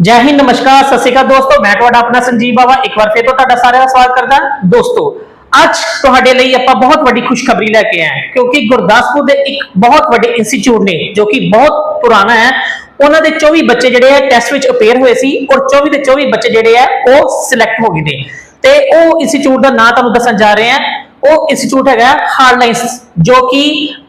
ਜੈ ਹਿੰਦ, ਨਮਸਕਾਰ, ਸਤਿ ਸ਼੍ਰੀ ਅਕਾਲ ਦੋਸਤੋ। ਮੈਂ ਤੁਹਾਡਾ ਆਪਣਾ ਸੰਜੀਵ ਬਾਵਾ, ਇੱਕ ਵਾਰ ਫਿਰ ਤੋਂ ਤੁਹਾਡਾ ਸਾਰਿਆਂ ਦਾ ਸਵਾਗਤ ਕਰਦਾ ਦੋਸਤੋ, ਅੱਜ ਤੁਹਾਡੇ ਲਈ ਆਪਾਂ ਬਹੁਤ ਵੱਡੀ ਖੁਸ਼ਖਬਰੀ ਲੈ ਕੇ ਆਏ ਹਾਂ, ਕਿਉਂਕਿ ਗੁਰਦਾਸਪੁਰ ਦੇ ਇੱਕ ਬਹੁਤ ਵੱਡੇ ਇੰਸਟੀਚਿਊਟ ਨੇ, ਜੋ ਕਿ ਬਹੁਤ ਪੁਰਾਣਾ ਹੈ। ਉਹਨਾਂ ਦੇ 24 ਬੱਚੇ ਜਿਹੜੇ ਆ ਟੈਸਟ ਵਿੱਚ ਅਪੇਅਰ ਹੋਏ ਸੀ ਔਰ 24 ਦੇ 24 ਬੱਚੇ ਜਿਹੜੇ ਆ ਉਹ ਸਿਲੈਕਟ ਹੋ ਗਏ ਨੇ। ਤੇ ਉਹ ਇੰਸਟੀਚਿਊਟ ਦਾ ਨਾਂ ਤੁਹਾਨੂੰ ਦੱਸਣ ਜਾ ਰਹੇ ਹਾਂ। ਉਹ ਇੰਸਟੀਚਿਊਟ ਹੈਗਾ ਹਾਰਡਲਾਈਨਸ ਜੋ ਕਿ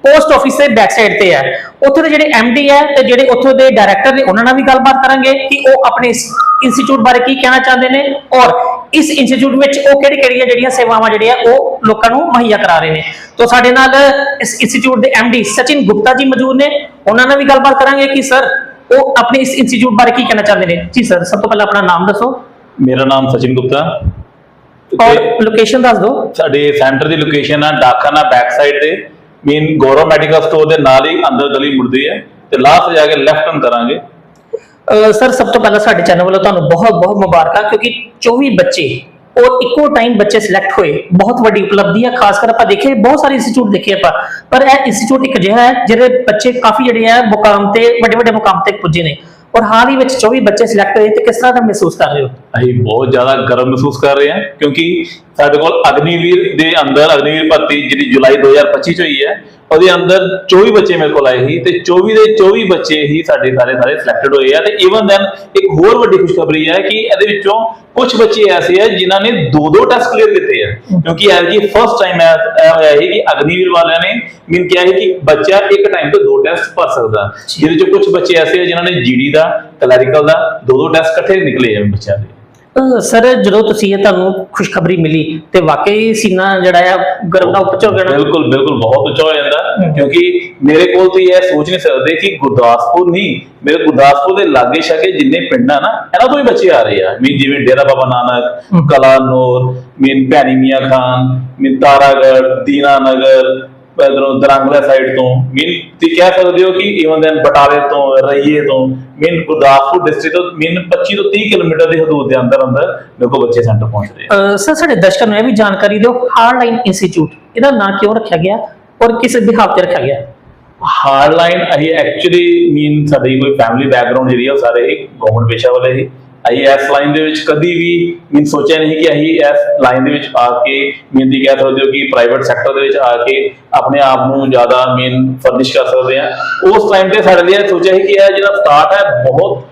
ਪੋਸਟ ਆਫਿਸ ਦੇ ਬੈਕ ਸਾਈਡ ਤੇ ਹੈ। ਉੱਥੇ ਦੇ ਜਿਹੜੇ ਡੀ ਹੈ ਤੇ ਜਿਹੜੇ ਉੱਥੋਂ ਦੇ ਡਾਇਰੈਕਟਰ ਨੇ ਉਹਨਾਂ ਨਾਲ ਵੀ ਗੱਲਬਾਤ ਕਰਾਂਗੇ ਕਿ ਉਹ ਆਪਣੇ ਇਸ ਇੰਸਟੀਚਿਊਟ ਬਾਰੇ ਕੀ ਕਹਿਣਾ ਚਾਹੁੰਦੇ ਨੇ ਔਰ ਇਸ ਇੰਸਟੀਚਿਊਟ ਵਿੱਚ ਉਹ ਕਿਹੜੀ ਕਿਹੜੀਆਂ ਜਿਹੜੀਆਂ ਸੇਵਾਵਾਂ ਜਿਹੜੀਆਂ ਉਹ ਲੋਕਾਂ ਨੂੰ ਮੁਹੱਈਆ ਕਰਾ ਰਹੇ ਨੇ। ਤੋਂ ਸਾਡੇ ਨਾਲ ਇਸ ਇੰਸਟੀਚਿਊਟ ਦੇ ਡੀ ਸਚਿਨ ਗੁਪਤਾ ਜੀ ਮੌਜੂਦ ਨੇ ਉਹਨਾਂ ਨਾਲ ਵੀ ਗੱਲਬਾਤ ਕਰਾਂਗੇ ਕਿ ਸਰ ਉਹ ਆਪਣੇ ਇਸ ਇੰਸਟੀਚਿਊਟ ਬਾਰੇ ਕੀ ਕਹਿਣਾ ਚਾਹੁੰਦੇ ਨੇ। ਜੀ ਸਰ ਸਭ ਤੋਂ ਪਹਿਲਾਂ ਆਪਣਾ ਨਾਮ ਦੱਸੋ। ਮੇਰਾ ਨਾਮ ਸਚਿਨ ਗੁਪਤਾ। ਔਰ ਲੋਕੇਸ਼ਨ ਦੱਸ ਦਿਓ। ਸਾਡੇ ਸੈਂਟਰ ਦੀ ਲੋਕੇਸ਼ਨ ਆ ਡਾਕਖਾਨਾ ਬੈਕ ਸਾਈਡ ਤੇ। ਮੇਨ ਗੌਰਵ ਮੈਡੀਕਲ ਸਟੋਰ ਦੇ ਨਾਲ ਹੀ ਅੰਦਰ ਗਲੀ ਮੁੜਦੀ ਹੈ ਤੇ ਲਾਸਟ ਜਾ ਕੇ ਲੈਫਟ ਟਰਨ ਕਰਾਂਗੇ। ਸਰ, ਸਭ ਤੋਂ ਪਹਿਲਾਂ ਸਾਡੇ ਚੈਨਲ ਵੱਲੋਂ ਤੁਹਾਨੂੰ ਬਹੁਤ ਬਹੁਤ ਮੁਬਾਰਕਾਂ ਕਿਉਂਕਿ 24 ਬੱਚੇ ਔਰ ਇੱਕੋ ਟਾਈਮ ਬੱਚੇ ਸਿਲੈਕਟ ਹੋਏ, ਬਹੁਤ ਵੱਡੀ ਉਪਲਬਧੀ ਹੈ ਖਾਸ ਕਰ ਆਪਾਂ ਦੇਖੇ ਬਹੁਤ ਸਾਰੇ ਇੰਸਟੀਚਿਊਟ ਦੇਖੇ ਆਪਾਂ, ਪਰ ਇਹ ਇੰਸਟੀਚਿਊਟ ਇੱਕ ਅਜਿਹਾ ਹੈ ਜਿਹਦੇ ਬੱਚੇ ਕਾਫੀ ਜਿਹੜੇ ਆ ਮੁਕਾਮ ਤੇ ਵੱਡੇ ਵੱਡੇ ਮੁਕਾਮ ਤੇ ਪੁੱਜੇ ਨੇ। ਔਰ ਹਾਲ ਹੀ ਵਿੱਚ 24 ਬੱਚੇ ਸਿਲੈਕਟ ਹੋਏ, ਤੇ ਕਿਸ ਤਰ੍ਹਾਂ ਦਾ ਮਹਿਸੂਸ ਕਰ ਰਹੇ ਹੋ? ਅਸੀਂ ਬਹੁਤ ਜ਼ਿਆਦਾ ਗਰਮ ਮਹਿਸੂਸ ਕਰ ਰਹੇ ਹਾਂ, ਕਿਉਂਕਿ ਸਾਡੇ ਕੋਲ ਅਗਨੀਵੀਰ ਦੇ ਅੰਦਰ, ਅਗਨੀਵੀਰ ਭਰਤੀ ਜਿਹੜੀ ਜੁਲਾਈ 2025 ਚ ਹੋਈ ਹੈ, ਉਹਦੇ ਅੰਦਰ 24 ਬੱਚੇ ਮੇਰੇ ਕੋਲ ਆਏ ਸੀ ਤੇ 24 ਦੇ 24 ਬੱਚੇ ਹੀ ਸਾਡੇ ਸਾਰੇ ਸਾਰੇ ਸਿਲੈਕਟਡ ਹੋਏ ਆ ਤੇ ਇਵਨ ਦੈਨ ਇੱਕ ਹੋਰ ਵੱਡੀ ਖੁਸ਼ਖਬਰੀ ਹੈ ਕਿ ਇਹਦੇ ਵਿੱਚੋਂ ਕੁਝ ਬੱਚੇ ਐਸੇ ਆ ਜਿਨ੍ਹਾਂ ਨੇ ਦੋ ਦੋ ਟੈਸਟ ਕਲੀਅਰ ਕੀਤੇ ਆ, ਕਿਉਂਕਿ ਇਹ ਜੀ ਫਸਟ ਟਾਈਮ ਇਹ ਹੋਇਆ ਹੈ ਕਿ ਅਗਨੀਵੀਰ ਵਾਲਿਆਂ ਨੇ ਮੀਨ ਕਿਹਾ ਹੈ ਕਿ ਬੱਚਾ ਇੱਕ ਟਾਈਮ ਤੋਂ ਦੋ ਟੈਸਟ ਭਰ ਸਕਦਾ, ਜਿਹਦੇ ਚੋਂ ਕੁਝ ਬੱਚੇ ਐਸੇ ਆ ਜਿਨ੍ਹਾਂ ਨੇ ਜੀਡੀ ਦਾ ਕਲੈਰੀਕਲ ਦਾ ਦੋ ਦੋ ਟੈਸਟ ਇਕੱਠੇ ਨਿਕਲੇ ਆ ਬੱਚਿਆਂ ਦੇ। ਸਰ ਜਦੋਂ ਤੁਸੀਂ ਇਹ ਤੁਹਾਨੂੰ ਖੁਸ਼ਖਬਰੀ ਮਿਲੀ ਤੇ ਵਾਕਈ ਸੀਨਾ ਜਿਹੜਾ ਆ ਗਰਵ ਨਾਲ ਉੱਪਰ ਹੋ ਗਿਆ ਬਿਲਕੁਲ ਬਿਲਕੁਲ ਬਹੁਤ ਉੱਚਾ ਹੋ ਜਾਂਦਾ। ਕਿਉਂਕਿ ਮੇਰੇ ਕੋਲ ਤਾਂ ਇਹ ਸੋਚ ਨਹੀਂ ਸਕਦੇ ਕਿ ਗੁਰਦਾਸਪੁਰ ਨਹੀਂ ਮੇਰੇ ਗੁਰਦਾਸਪੁਰ ਦੇ ਲਾਗੇ ਛਾਗੇ ਜਿੰਨੇ ਪਿੰਡ ਆ ਨਾ ਇਹਨਾਂ ਤੋਂ ਹੀ ਬੱਚੇ ਆ ਰਹੇ ਆ। ਮੀਨ ਜਿਵੇਂ ਡੇਰਾ ਬਾਬਾ ਨਾਨਕ ਕਲਾ ਨੂਰ ਮੀਨ ਭੈਣੀ ਮੀਆਂ ਖਾਨ ਮੀਨ ਤਾਰਾਗੜ ਦੀਨਾ ਨਗਰ ਇਧਰੋਂ ਦਰੰਗਲਾ ਸਾਈਡ ਤੋਂ ਮੀਨ ਤੁਸੀਂ ਕਹਿ ਸਕਦੇ ਹੋ ਕਿ ਇਵਨ ਦੈਨ ਬਟਾਲੇ ਤੋਂ ਰਈਏ ਤੋਂ ਮੀਨ ਗੁਰਦਾਸਪੁਰ ਡਿਸਟ੍ਰਿਕਟ ਤੋਂ ਮੀਨ 25 ਤੋਂ 30 ਕਿਲੋਮੀਟਰ ਦੀ ਹਦੂਦ ਦੇ ਅੰਦਰ ਅੰਦਰ ਕੋਲ ਬੱਚੇ ਸੈਂਟਰ ਪਹੁੰਚ ਰਹੇ ਆ। ਸਰ ਸਾਡੇ ਦਰਸ਼ਕਾਂ ਨੂੰ ਇਹ ਵੀ ਜਾਣਕਾਰੀ ਦਿਓ ਹਾਰਡਲਾਈਨ ਇੰਸਟੀਚਿਊਟ ਇਹਦਾ ਨਾਂ ਕਿਉਂ ਰੱਖਿਆ ਗਿਆ ਔਰ ਕਿਸ ਬਿਹਾਫ ਤੇ ਰੱਖਿਆ ਗਿਆ? ਹਾਰਡ ਲਾਈਨ ਅਸੀਂ ਐਕਚੁਅਲੀ ਮੀਨ ਸਾਡੀ ਕੋਈ ਫੈਮਿਲੀ ਬੈਕਗ੍ਰਾਉਂਡ ਜਿਹੜੀ ਆ ਸਾਰੇ ਗਵਰਨਮੈਂਟ ਪੇਸ਼ਾ ਵਾਲੇ ਹੀ। ਅਸੀਂ ਇਸ ਲਾਈਨ ਦੇ ਵਿੱਚ ਕਦੀ ਵੀ ਮੀਨ ਸੋਚਿਆ ਨਹੀਂ ਕਿ ਅਸੀਂ ਇਸ ਲਾਈਨ ਦੇ ਵਿੱਚ ਆ ਕੇ ਮੀਨ ਦੀ ਕਹਿ ਸਕਦੇ ਹੋ ਕਿ ਪ੍ਰਾਈਵੇਟ ਸੈਕਟਰ ਦੇ ਵਿੱਚ ਆ ਕੇ ਆਪਣੇ ਆਪ ਨੂੰ ਜ਼ਿਆਦਾ ਮੀਨ ਫਰਨਿਸ਼ ਕਰ ਸਕਦੇ ਆ ਉਸ ਟਾਈਮ ਤੇ ਸਾਡੇ ਲਈ ਸੋਚਿਆ ਸੀ ਕਿ ਇਹ ਜਿਹੜਾ ਸਟਾਰਟ ਹੈ ਬਹੁਤ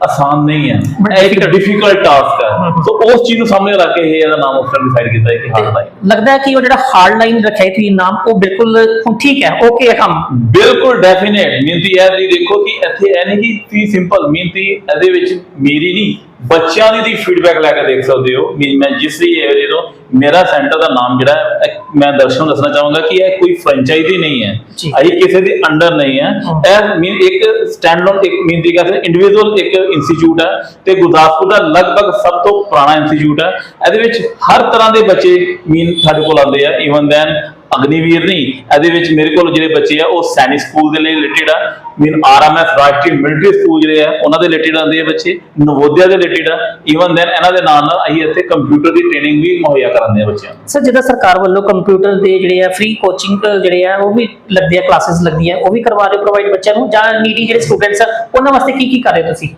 ਆਸਾਨ ਨਹੀਂ ਹੈ। ਇਹ ਇੱਕ ਡਿਫਿਕਲਟ ਟਾਸਕ ਸੋ ਉਸ ਚੀਜ਼ ਨੂੰ ਸਾਹਮਣੇ ਰੱਖ ਕੇ ਇਹ ਇਹਦਾ ਨਾਮ ਟਾਈਮ ਡਿਸਾਈਡ ਕੀਤਾ ਹੈ ਕਿ ਹਾਰਡ ਲਾਈਨ ਲੱਗਦਾ ਹੈ ਕਿ ਉਹ ਜਿਹੜਾ ਹਾਰਡਲਾਈਨ ਰੱਖਿਆ ਤੁਸੀਂ ਨਾਮ ਉਹ ਬਿਲਕੁਲ ਹੁਣ ਠੀਕ ਹੈ ਓਕੇ ਹੈ ਕੰਮ ਬਿਲਕੁਲ ਡੈਫੀਨੇਟ ਮਿਹਨਤੀ ਇਹ ਦੀ ਦੇਖੋ ਕਿ ਇੱਥੇ ਇਹ ਨਹੀਂ ਕਿ ਤੁਸੀਂ ਸਿੰਪਲ ਮਿਹਨਤੀ ਇਹਦੇ ਵਿੱਚ ਮੇਰੀ ਨਹੀਂ ਬੱਚਿਆਂ ਦੀ ਦੀ ਫੀਡਬੈਕ ਲੈ ਕੇ ਦੇਖ ਸਕਦੇ ਹੋ। ਮੈਂ ਜਿਸ ਵੀ ਏਰੀਏ ਤੋਂ ਮੇਰਾ ਸੈਂਟਰ ਦਾ ਨਾਮ ਜਿਹੜਾ ਹੈ, ਇਹ ਮੈਂ ਦਰਸ਼ਕਾਂ ਨੂੰ ਦੱਸਣਾ ਚਾਹੂੰਗਾ ਕਿ ਇਹ ਕੋਈ ਫਰੈਂਚਾਈਜ਼ੀ ਨਹੀਂ ਹੈ ਜੀ। ਅਸੀਂ ਕਿਸੇ ਦੇ ਅੰਡਰ ਨਹੀਂ ਹੈ ਹਾਂ। ਇਹ ਮੀਨ ਇੱਕ ਸਟੈਂਡ ਅਲੋਨ ਇੱਕ ਮੀਨ ਦੀ ਕਹਿੰਦੇ ਇੰਡੀਵਿਜੂਅਲ ਇੱਕ ਇੰਸਟੀਚਿਊਟ ਹੈ ਤੇ ਗੁਰਦਾਸਪੁਰ ਦਾ ਲਗਭਗ ਸਭ ਤੋਂ ਪੁਰਾਣਾ ਇੰਸਟੀਚਿਊਟ ਹੈ ਇਹਦੇ ਵਿੱਚ ਹਰ ਤਰ੍ਹਾਂ ਦੇ ਬੱਚੇ ਮੀਨ ਸਾਡੇ ਕੋਲ ਆਉਂਦੇ ਆ ਇਵਨ ਦੈਨ ਅਗਨੀਵੀਰ ਨਹੀਂ, ਇਹਦੇ ਵਿੱਚ ਮੇਰੇ ਕੋਲ ਜਿਹੜੇ ਬੱਚੇ ਆ, ਉਹ ਸੈਨਿਕ ਸਕੂਲ ਦੇ ਲਈ ਰਿਲੇਟਡ ਆ। Mean RMS, Rashtriya military school ਜਿਹੜੇ ਆ, ਉਹਨਾਂ ਦੇ ਰਿਲੇਟਡ ਆਉਂਦੇ ਆ ਬੱਚੇ। ਨਵੋਦਿਆ ਦੇ ਰਿਲੇਟਡ ਆ। ਇਵਨ ਦੈਨ ਇਹਨਾਂ ਦੇ ਨਾਲ ਨਾਲ ਅਸੀਂ ਇੱਥੇ ਕੰਪਿਊਟਰ ਦੀ ਟ੍ਰੇਨਿੰਗ ਵੀ ਮੁਹੱਈਆ ਕਰਾਉਂਦੇ ਆ ਬੱਚਿਆਂ ਨੂੰ। ਸਰ ਜਿਹਦਾ ਸਰਕਾਰ ਵੱਲੋਂ ਕੰਪਿਊਟਰ ਦੇ ਜਿਹੜੇ ਆ ਫ੍ਰੀ ਕੋਚਿੰਗ ਜਿਹੜੇ ਆ, ਉਹ ਵੀ ਲੱਗਦੇ ਆ ਕਲਾਸਿਸ ਲੱਗਦੀਆਂ, ਉਹ ਵੀ ਕਰਵਾ ਰਹੇ ਪ੍ਰੋਵਾਈਡ ਬੱਚਿਆਂ ਨੂੰ? ਜਾਂ ਨੀਡੀ ਜਿਹੜੇ ਸਟੂਡੈਂਟਸ ਆ, ਉਹਨਾਂ ਵਾਸਤੇ ਕੀ ਕੀ ਕਰ ਰਹੇ ਹੋ ਤੁਸੀਂ?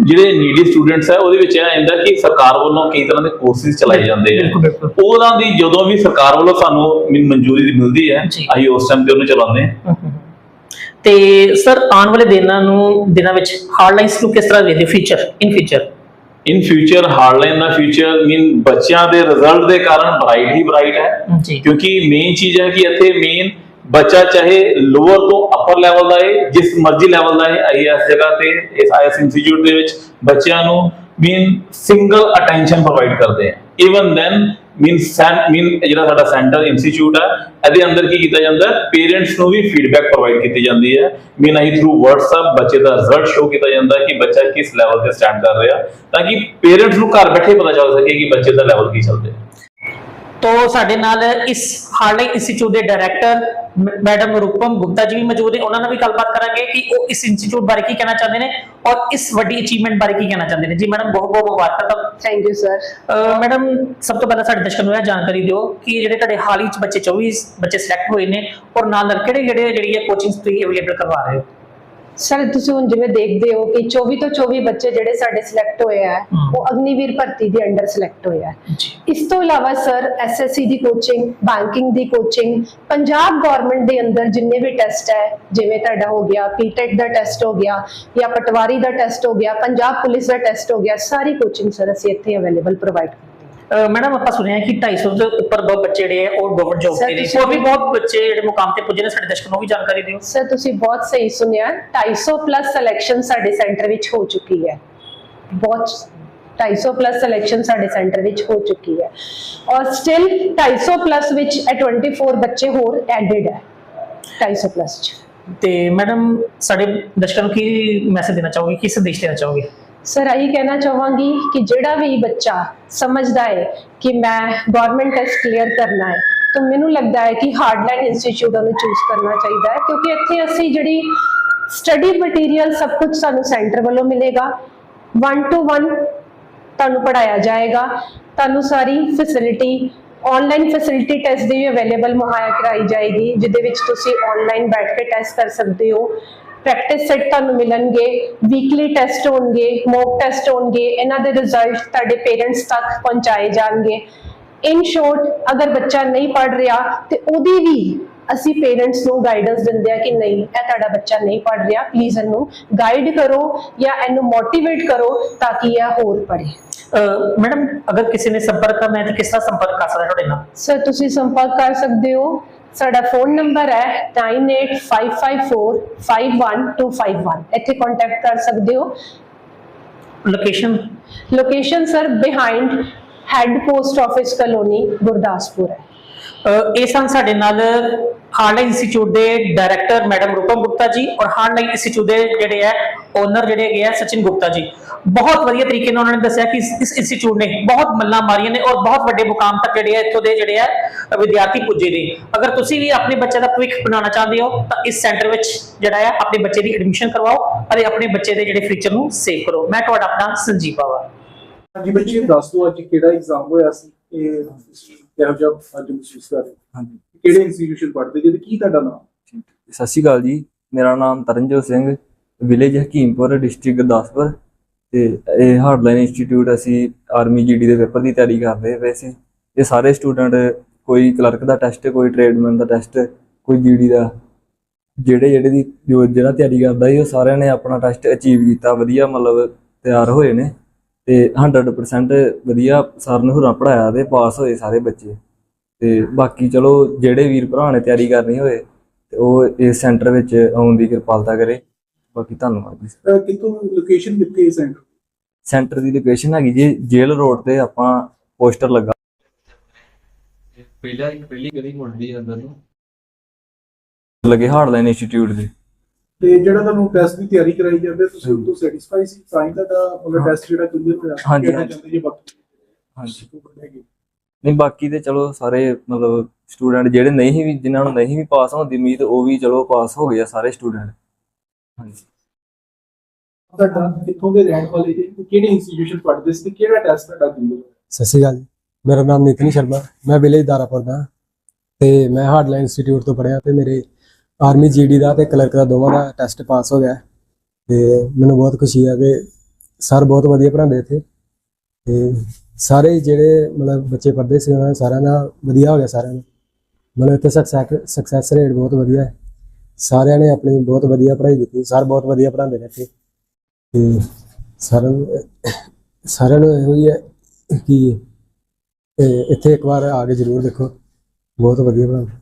ਜਿਹੜੇ ਨੀਡੀ ਸਟੂਡੈਂਟਸ ਆ ਉਹਦੇ ਵਿੱਚ ਇਹ ਆਉਂਦਾ ਕਿ ਸਰਕਾਰ ਵੱਲੋਂ ਕਈ ਤਰ੍ਹਾਂ ਦੇ ਕੋਰਸਿਸ ਚਲਾਏ ਜਾਂਦੇ ਆ। ਉਹਨਾਂ ਦੀ ਜਦੋਂ ਵੀ ਸਰਕਾਰ ਵੱਲੋਂ ਸਾਨੂੰ ਮੀਨ ਮਨਜ਼ੂਰੀ ਮਿਲਦੀ ਹੈ। ਅਸੀਂ ਉਸ ਟਾਈਮ ਤੇ ਉਹਨੂੰ ਚਲਾਉਂਦੇ ਹਾਂ। ਤੇ ਸਰ ਆਉਣ ਵਾਲੇ ਦਿਨਾਂ ਨੂੰ ਦਿਨਾਂ ਵਿੱਚ ਹਾਰਡਲਾਈਨਸ ਨੂੰ ਕਿਸ ਤਰ੍ਹਾਂ ਵੇਖਦੇ? Future in future in future Hardline the future mean ਬੱਚਿਆਂ ਦੇ ਰਿਜ਼ਲਟ ਦੇ ਕਾਰਨ ਬ੍ਰਾਈਟ ਹੀ ਬ੍ਰਾਈਟ ਹੈ। ਕਿਉਂਕਿ ਮੇਨ ਚੀਜ਼ ਹੈ ਕਿ ਇੱਥੇ ਮੇਨ ਬੱਚਾ ਚਾਹੇ ਲੋਅਰ ਤੋਂ ਅਪਰ ਲੈਵਲ ਦਾ ਹੈ ਜਿਸ ਮਰਜ਼ੀ ਲੈਵਲ ਦਾ ਹੈ ਆਈਐਸ ਜਗ੍ਹਾ ਤੇ, ਇਸ ਆਈਐਸ ਇੰਸਟੀਚਿਊਟ ਦੇ ਵਿੱਚ ਬੱਚਿਆਂ ਨੂੰ ਮੀਨ ਸਿੰਗਲ ਅਟੈਂਸ਼ਨ ਪ੍ਰੋਵਾਈਡ ਕਰਦੇ ਆ। ਇਵਨ ਦੈਨ ਮੀਨ ਮੀਨ ਜਿਹੜਾ ਸਾਡਾ ਸੈਂਟਰ ਇੰਸਟੀਚਿਊਟ ਹੈ ਇਹਦੇ ਅੰਦਰ ਕੀ ਕੀਤਾ ਜਾਂਦਾ ਪੇਰੈਂਟਸ ਨੂੰ ਵੀ ਫੀਡਬੈਕ ਪ੍ਰੋਵਾਈਡ ਕੀਤੀ ਜਾਂਦੀ ਹੈ। ਮੀਨ ਅਸੀਂ ਥਰੂ WhatsApp ਬੱਚੇ ਦਾ ਰਿਜ਼ਲਟ ਸ਼ੋ ਕੀਤਾ ਜਾਂਦਾ ਕਿ ਬੱਚਾ ਕਿਸ ਲੈਵਲ ਤੇ ਸਟੈਂਡ ਕਰ ਰਿਹਾ। ਤਾਂ ਕਿ ਪੇਰੈਂਟਸ ਨੂੰ ਘਰ ਬੈਠੇ ਪਤਾ ਚੱਲ ਸਕੇ ਕਿ ਬੱਚੇ ਦਾ ਲੈਵਲ ਕੀ ਚੱਲ ਰਿਹਾ। ਤੋ ਸਾਡੇ ਨਾਲ ਇਸ ਹਾਰਡਲਾਈਨ ਇੰਸਟੀਚਿਊਟ ਦੇ ਡਾਇਰੈਕਟਰ ਮੈਡਮ ਰੂਪਮ ਗੁਪਤਾ ਜੀ ਵੀ ਮੌਜੂਦ ਨੇ। ਉਹਨਾਂ ਨਾਲ ਵੀ ਗੱਲਬਾਤ ਕਰਾਂਗੇ ਕਿ ਉਹ ਇਸ ਇੰਸਟੀਚਿਊਟ ਬਾਰੇ ਕੀ ਕਹਿਣਾ ਚਾਹੁੰਦੇ ਨੇ ਔਰ ਇਸ ਵੱਡੀ ਅਚੀਵਮੈਂਟ ਬਾਰੇ ਕੀ ਕਹਿਣਾ ਚਾਹੁੰਦੇ ਨੇ। ਜੀ ਮੈਡਮ ਬਹੁਤ ਬਹੁਤ ਮੁਬਾਰਕਾਂ ਤੁਹਾਨੂੰ। ਥੈਂਕ ਯੂ ਸਰ ਮੈਡਮ ਸਭ ਤੋਂ ਪਹਿਲਾਂ ਸਾਡੇ ਦਰਸ਼ਕਾਂ ਨੂੰ ਇਹ ਜਾਣਕਾਰੀ ਦਿਓ ਕਿ ਜਿਹੜੇ ਤੁਹਾਡੇ ਹਾਲ ਹੀ ਚ ਬੱਚੇ 24 ਬੱਚੇ ਸਿਲੈਕਟ ਹੋਏ ਨੇ ਔਰ ਨਾਲ ਨਾਲ ਕਿਹੜੇ ਕਿਹੜੇ ਜਿਹੜੀ ਹੈ ਕੋਚਿੰਗ ਤੁਸੀਂ ਅਵੇਲੇਬਲ ਕਰਵਾ ਰਹੇ ਹੋ? ਸਰ ਤੁਸੀਂ ਹੁਣ ਜਿਵੇਂ ਦੇਖਦੇ ਹੋ ਕਿ 24 ਤੋਂ 24 ਬੱਚੇ ਜਿਹੜੇ ਸਾਡੇ ਸਿਲੈਕਟ ਹੋਏ ਆ। ਉਹ ਅਗਨੀਵੀਰ ਭਰਤੀ ਦੇ ਅੰਡਰ ਸਿਲੈਕਟ ਹੋਏ ਆ। ਇਸ ਤੋਂ ਇਲਾਵਾ ਸਰ ਐਸਐਸਸੀ ਦੀ ਕੋਚਿੰਗ ਬੈਂਕਿੰਗ ਦੀ ਕੋਚਿੰਗ ਪੰਜਾਬ ਗਵਰਨਮੈਂਟ ਦੇ ਅੰਦਰ ਜਿੰਨੇ ਵੀ ਟੈਸਟ ਹੈ ਜਿਵੇਂ ਤੁਹਾਡਾ ਹੋ ਗਿਆ ਪੀਟੈਟ ਦਾ ਟੈਸਟ ਹੋ ਗਿਆ ਜਾਂ ਪਟਵਾਰੀ ਦਾ ਟੈਸਟ ਹੋ ਗਿਆ ਪੰਜਾਬ ਪੁਲਿਸ ਦਾ ਟੈਸਟ ਹੋ ਗਿਆ ਸਾਰੀ ਕੋਚਿੰਗ ਸਰ ਅਸੀਂ ਇੱਥੇ ਅਵੇਲੇਬਲ ਪ੍ਰੋਵਾਈਡ ਕਰਦੇ ਹਾਂ। ਅਹ ਮੈਡਮ ਆਪਾਂ ਸੁਣਿਆ ਕਿ 250 ਤੋਂ ਉੱਪਰ ਬੱਚੇ ਜਿਹੜੇ ਆ ਉਹ ਗਵਰਨਮੈਂਟ ਜੌਬ ਦੇ ਨੇ। ਹੋਰ ਵੀ ਬਹੁਤ ਬੱਚੇ ਜਿਹੜੇ ਮੁਕਾਮ ਤੇ ਪੁੱਜੇ ਨੇ ਸਾਡੇ ਦਰਸ਼ਕਾਂ ਨੂੰ ਵੀ ਜਾਣਕਾਰੀ ਦਿਓ। ਸਰ ਤੁਸੀਂ ਬਹੁਤ ਸਹੀ ਸੁਣਿਆ। 250 ਪਲੱਸ ਸਿਲੈਕਸ਼ਨ ਸਾਡੇ ਸੈਂਟਰ ਵਿੱਚ ਹੋ ਚੁੱਕੀ ਹੈ। ਬਹੁਤ 250 ਪਲੱਸ ਸਿਲੈਕਸ਼ਨ ਸਾਡੇ ਸੈਂਟਰ ਵਿੱਚ ਹੋ ਚੁੱਕੀ ਹੈ। ਔਰ ਸਟਿਲ 250 ਪਲੱਸ ਵਿੱਚ ਇਹ 24 ਬੱਚੇ ਹੋਰ ਐਡਡ ਹੈ। 250 ਪਲੱਸ ਚ। ਤੇ ਮੈਡਮ ਸਾਡੇ ਦਰਸ਼ਕਾਂ ਨੂੰ ਕੀ ਮੈਸੇਜ ਦੇਣਾ ਚਾਹੋਗੇ? ਕੀ ਸੰਦੇਸ਼ ਦੇਣਾ ਚਾਹੋਗੇ? ਸਰ ਇਹੀ ਕਹਿਣਾ ਚਾਹਾਂਗੀ ਕਿ ਜਿਹੜਾ ਵੀ ਬੱਚਾ ਸਮਝਦਾ ਹੈ ਕਿ ਮੈਂ ਗਵਰਨਮੈਂਟ ਟੈਸਟ ਕਲੀਅਰ ਕਰਨਾ ਹੈ, ਤਾਂ ਮੈਨੂੰ ਲੱਗਦਾ ਹੈ ਕਿ ਹਾਰਡਲਾਈਨ ਇੰਸਟੀਚਿਊਟ ਨੂੰ ਚੂਜ਼ ਕਰਨਾ ਚਾਹੀਦਾ ਹੈ, ਕਿਉਂਕਿ ਇੱਥੇ ਅਸੀਂ ਜਿਹੜੀ ਸਟੱਡੀ ਮਟੀਰੀਅਲ ਸਭ ਕੁਝ ਸਾਨੂੰ ਸੈਂਟਰ ਵੱਲੋਂ ਮਿਲੇਗਾ। 1 ਟੂ 1 ਤੁਹਾਨੂੰ ਪੜਾਇਆ ਜਾਏਗਾ। ਤੁਹਾਨੂੰ ਸਾਰੀ ਫੈਸਿਲਿਟੀ ਆਨਲਾਈਨ ਫੈਸਿਲਿਟੀ ਟੈਸਟ ਦੀ ਵੀ ਅਵੇਲੇਬਲ ਮੁਹੱਈਆ ਕਰਾਈ ਜਾਏਗੀ, ਜਿਹਦੇ ਵਿੱਚ ਤੁਸੀਂ ਆਨਲਾਈਨ ਬੈਠ ਕੇ ਟੈਸਟ ਕਰ ਸਕਦੇ ਹੋ। ਪ੍ਰੈਕਟਿਸ ਸੈੱਟ ਤੁਹਾਨੂੰ ਮਿਲਣਗੇ ਵੀਕਲੀ ਟੈਸਟ ਹੋਣਗੇ ਮੌਕ ਟੈਸਟ ਹੋਣਗੇ ਇਹਨਾਂ ਦੇ ਰਿਜ਼ਲਟ ਤੁਹਾਡੇ ਪੇਰੈਂਟਸ ਤੱਕ ਪਹੁੰਚਾਏ ਜਾਣਗੇ। ਇਨ ਸ਼ੋਰਟ ਅਗਰ ਬੱਚਾ ਨਹੀਂ ਪੜ ਰਿਹਾ ਤੇ ਉਹਦੀ ਵੀ ਅਸੀਂ ਪੇਰੈਂਟਸ ਨੂੰ ਗਾਈਡੈਂਸ ਦਿੰਦੇ ਆ ਕਿ ਨਹੀਂ ਇਹ ਤੁਹਾਡਾ ਬੱਚਾ ਨਹੀਂ ਪੜ ਰਿਹਾ ਪਲੀਜ਼ ਇਹਨੂੰ ਗਾਈਡ ਕਰੋ ਜਾਂ ਇਹਨੂੰ ਮੋਟੀਵੇਟ ਕਰੋ ਤਾਂ ਕਿ ਇਹ ਹੋਰ ਪੜੇ ਮੈਡਮ ਅਗਰ ਕਿਸੇ ਨੇ ਸੰਪਰਕ ਕਰਨਾ ਹੈ ਤਾਂ ਕਿਸ ਤਰ੍ਹਾਂ ਸੰਪਰਕ ਕਰ ਸਕਦਾ ਹੈ ਤੁਹਾਡੇ ਨਾਲ? ਸਰ ਤੁਸੀਂ ਸੰਪਰਕ ਕਰ ਸਕਦੇ ਹੋ। ਸਾਡਾ ਫੋਨ ਨੰਬਰ ਹੈ 9855451251 ਇੱਥੇ ਕੰਟੈਕਟ ਕਰ ਸਕਦੇ ਹੋ। Location location sir behind head post office colony Gurdaspur ਹੈ। ਇਹ ਸਨ ਸਾਡੇ ਨਾਲ ਹਾਰਡਲਾਈਨ ਇੰਸਟੀਚਿਊਟ ਦੇ ਡਾਇਰੈਕਟਰ ਮੈਡਮ ਰੂਪਮ ਗੁਪਤਾ ਜੀ ਔਰ ਹਾਰਡਲਾਈਨ ਇੰਸਟੀਚਿਊਟ ਦੇ ਜਿਹੜੇ ਹੈ ਓਨਰ ਜਿਹੜੇ ਹੈਗੇ ਆ ਸਚਿਨ ਗੁਪਤਾ ਜੀ। ਬਹੁਤ ਵਧੀਆ ਤਰੀਕੇ ਨਾਲ ਉਹਨਾਂ ਨੇ ਦੱਸਿਆ ਕਿ ਇਸ ਇਸ ਇੰਸਟੀਚਿਊਟ ਨੇ ਬਹੁਤ ਮੱਲਾਂ ਮਾਰੀਆਂ ਨੇ ਔਰ ਬਹੁਤ ਵੱਡੇ ਮੁਕਾਮ ਤੱਕ ਜਿਹੜੇ ਆ ਇੱਥੋਂ ਦੇ ਜਿਹੜੇ ਆ ਵਿਦਿਆਰਥੀ ਪੁੱਜੇ ਨੇ। ਅਗਰ ਤੁਸੀਂ ਵੀ ਆਪਣੇ ਬੱਚੇ ਦਾ ਭਵਿੱਖ ਬਣਾਉਣਾ ਚਾਹੁੰਦੇ ਹੋ ਤਾਂ ਇਸ ਸੈਂਟਰ ਵਿੱਚ ਜਿਹੜਾ ਹੈ ਆਪਣੇ ਬੱਚੇ ਦੀ ਐਡਮਿਸ਼ਨ ਕਰਵਾਓ ਅਤੇ ਆਪਣੇ ਬੱਚੇ ਦੇ ਜਿਹੜੇ ਫਿਊਚਰ ਨੂੰ ਸੇਵ ਕਰੋ। ਮੈਂ ਤੁਹਾਡਾ ਆਪਣਾ ਸੰਜੀਵ ਬਾਵਾ। ਹਾਂਜੀ ਬੱਚੇ ਦੱਸ ਦਿਓ ਅੱਜ ਕਿਹੜਾ ਐਗਜ਼ਾਮ ਹੋਇਆ ਸੀ ਇਹ ਕਿਹੋ ਜਿਹਾ ਅੱਜ ਮਹਿਸੂਸ ਕਰ ਰਹੇ ਹੋ? ਹਾਂਜੀ। ਕਿਹੜੇ ਇੰਸਟੀਟਿਊਸ਼ਨ ਪੜ੍ਹਦੇ ਜੇ ਤੇ ਕੀ ਤੁਹਾਡਾ ਨਾਮ? ਸਤਿ ਸ਼੍ਰੀ ਅਕਾਲ ਜੀ ਮੇਰਾ ਨਾਮ ਤਰਨਜੋਤ ਸਿੰਘ ਵਿਲੇਜ ਹਕੀਮਪੁਰ ਡਿਸਟ੍ਰਿਕਟ ਗੁਰਦਾਸਪੁਰ ਤੇ ਇਹ ਹਾਰਡਲਾਈਨ ਇੰਸਟੀਚਿਊਟ ਅਸੀਂ ਆਰਮੀ ਜੀਡੀ ਦੇ ਪੇਪਰ ਦੀ ਤਿਆਰੀ ਕਰਦੇ ਪਏ ਸੀ। ਇਹ ਸਾਰੇ ਸਟੂਡੈਂਟ ਕੋਈ ਕਲਰਕ ਦਾ ਟੈਸਟ ਕੋਈ ਟ੍ਰੇਡਮੈਨ ਦਾ ਟੈਸਟ ਕੋਈ ਜੀਡੀ ਦਾ ਜਿਹੜੇ ਜਿਹੜੇ ਦੀ ਜੋ ਜਿਹੜਾ ਤਿਆਰੀ ਕਰਦਾ ਸੀ, ਉਹ ਸਾਰਿਆਂ ਨੇ ਆਪਣਾ ਟੈਸਟ ਅਚੀਵ ਕੀਤਾ। ਵਧੀਆ ਮਤਲਬ ਤਿਆਰ ਹੋਏ ਨੇ ਤੇ 100% ਵਧੀਆ ਸਰ ਨੇ ਹੋਰਾਂ ਪੜਾਇਆ ਤੇ ਪਾਸ ਹੋਏ ਸਾਰੇ ਬੱਚੇ। ਤੇ ਬਾਕੀ ਚਲੋ, ਜਿਹੜੇ ਵੀਰ ਭਰਾ ਨੇ ਤਿਆਰੀ ਕਰਨੀ ਹੋਏ, ਤੇ ਉਹ ਇਸ ਸੈਂਟਰ ਵਿੱਚ ਆਉਣ ਦੀ ਕਿਰਪਾਲਤਾ ਕਰੇ। ਬਾਕੀ ਧੰਨਵਾਦ ਜੀ ਅਹ ਕਿੱਥੋਂ ਲੋਕੇਸ਼ਨ ਕਿੱਥੇ ਹੈ ਸੈਂਟਰ ਸੈਂਟਰ ਦੀ ਲੋਕੇਸ਼ਨ ਹੈਗੀ ਜੀ ਜੇਲ੍ਹ ਰੋਡ ਤੇ ਆਪਾਂ ਪੋਸਟਰ ਲੱਗਾ। ਪਹਿਲਾ ਇੱਕ ਪਹਿਲੀ ਗਲੀ ਮੁੜਦੀ ਅੰਦਰ ਨੂੰ। ਲੱਗੇ ਹਾਰਡਲਾਈਨ ਇੰਸਟੀਚਿਊਟ ਦੇ। ਤੇ ਜਿਹੜਾ ਤੁਹਾਨੂੰ ਟੈਸਟ ਦੀ ਤਿਆਰੀ ਕਰਾਈ ਜਾਂਦੇ ਤੁਸੀਂ ਉਹ ਤੋਂ ਸੈਟੀਸਫਾਈ ਸੀ ਸਾਈਨ ਦਾ ਉਹਦਾ ਟੈਸਟ ਜਿਹੜਾ ਕਲੀਅਰ ਹੋਇਆ ਹਾਂਜੀ, ਹਾਂਜੀ। ਚਾਹੁੰਦੇ ਜੀ ਬਾਕੀ? ਹਾਂਜੀ। ਹੈਗੇ। ਨਹੀਂ ਬਾਕੀ ਤੇ ਚਲੋ ਸਾਰੇ ਮਤਲਬ ਸਟੂਡੈਂਟ ਜਿਹੜੇ ਨਹੀਂ ਵੀ ਜਿਨ੍ਹਾਂ ਨੂੰ ਨਹੀਂ ਵੀ ਪਾਸ ਹੋਣ ਦੀ ਉਮੀਦ ਉਹ ਵੀ ਚਲੋ ਪਾਸ ਹੋ ਗਏ ਆ ਸਾਰੇ ਸਟੂਡੈਂਟ ਹਾਂਜੀ। ਤੁਹਾਡਾ ਕਿੱਥੋਂ ਦੇ ਰਹਿਣ ਵਾਲੇ ਜੀ? ਤੇ ਕਿਹੜੇ ਇੰਸਟੀਟਿਊਸ਼ਨ ਪੜ੍ਹਦੇ ਸੀ? ਤੇ ਕਿਹੜਾ ਟੈਸਟ ਤੁਹਾਡਾ ਦਿੰਦੇ? ਸਤਿ ਸ਼੍ਰੀ ਅਕਾਲ ਜੀ। ਮੇਰਾ ਨਾਮ ਨਿਤਿਨ ਸ਼ਰਮਾ। ਮੈਂ ਵਿਲੇਜ ਦਾਰਾਪੁਰ ਦਾ। ਤੇ ਮੈਂ ਹਾਰਡਲਾਈਨ ਇੰਸਟੀਚਿਊਟ ਤੋਂ ਪੜ੍ਹਿਆ ਤੇ ਮੇਰੇ ਆਰਮੀ ਜੀਡੀ ਦਾ ਤੇ ਕਲਰਕ ਦਾ ਦੋਵਾਂ ਦਾ ਟੈਸਟ ਪਾਸ ਹੋ ਗਿਆ। ਤੇ ਮੈਨੂੰ ਬਹੁਤ ਖੁਸ਼ੀ ਹੈ ਕਿ ਸਰ ਬਹੁਤ ਵਧੀਆ ਪੜ੍ਹਾਉਂਦੇ ਇੱਥੇ। ਤੇ ਸਾਰੇ ਹੀ ਜਿਹੜੇ ਮਤਲਬ ਬੱਚੇ ਪੜ੍ਹਦੇ ਸੀ ਉਹਨਾਂ ਦਾ ਸਾਰਿਆਂ ਦਾ ਵਧੀਆ ਹੋ ਗਿਆ ਸਾਰਿਆਂ ਦਾ। ਮਤਲਬ ਇੱਥੇ ਸਕਸੈਸ ਸਕਸੈਸ ਰੇਟ ਬਹੁਤ ਵਧੀਆ ਹੈ। ਸਾਰਿਆਂ ਨੇ ਆਪਣੀ ਬਹੁਤ ਵਧੀਆ ਪੜ੍ਹਾਈ ਕੀਤੀ, ਸਰ ਬਹੁਤ ਵਧੀਆ ਪੜ੍ਹਾਉਂਦੇ ਨੇ ਇੱਥੇ। ਤੇ ਸਾਰਿਆਂ ਨੂੰ ਸਾਰਿਆਂ ਨੂੰ ਇਹੋ ਹੀ ਹੈ ਕਿ ਇੱਥੇ ਇੱਕ ਵਾਰ ਆ ਕੇ ਜ਼ਰੂਰ ਦੇਖੋ, ਬਹੁਤ ਵਧੀਆ ਬਣਾਉਂਦੇ